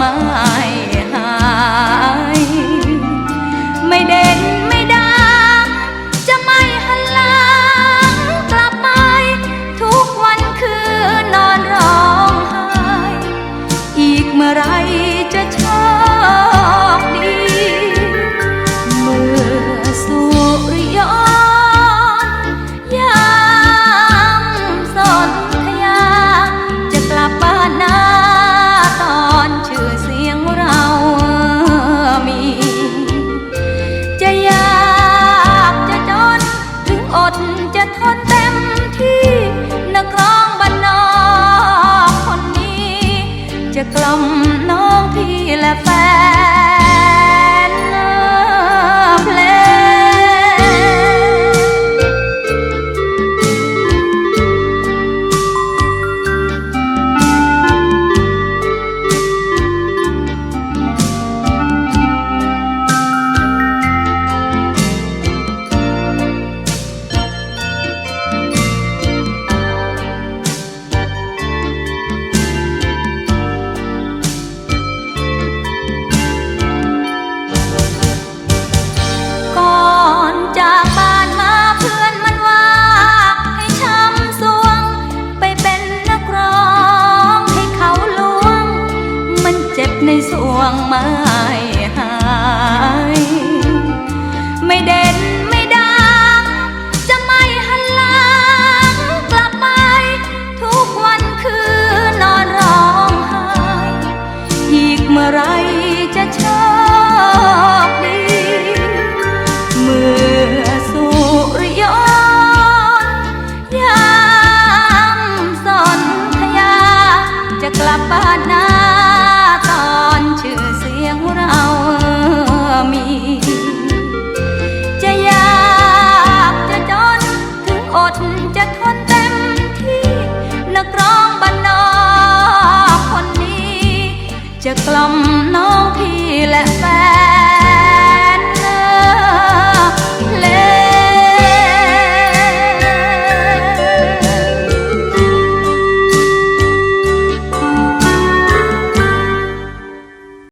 มา கிளம் ในสวงไม้ อดจะทนเต็มที่นักร้องบ้านนอคนนี้ จะกล่อมน้องพี่และแฟน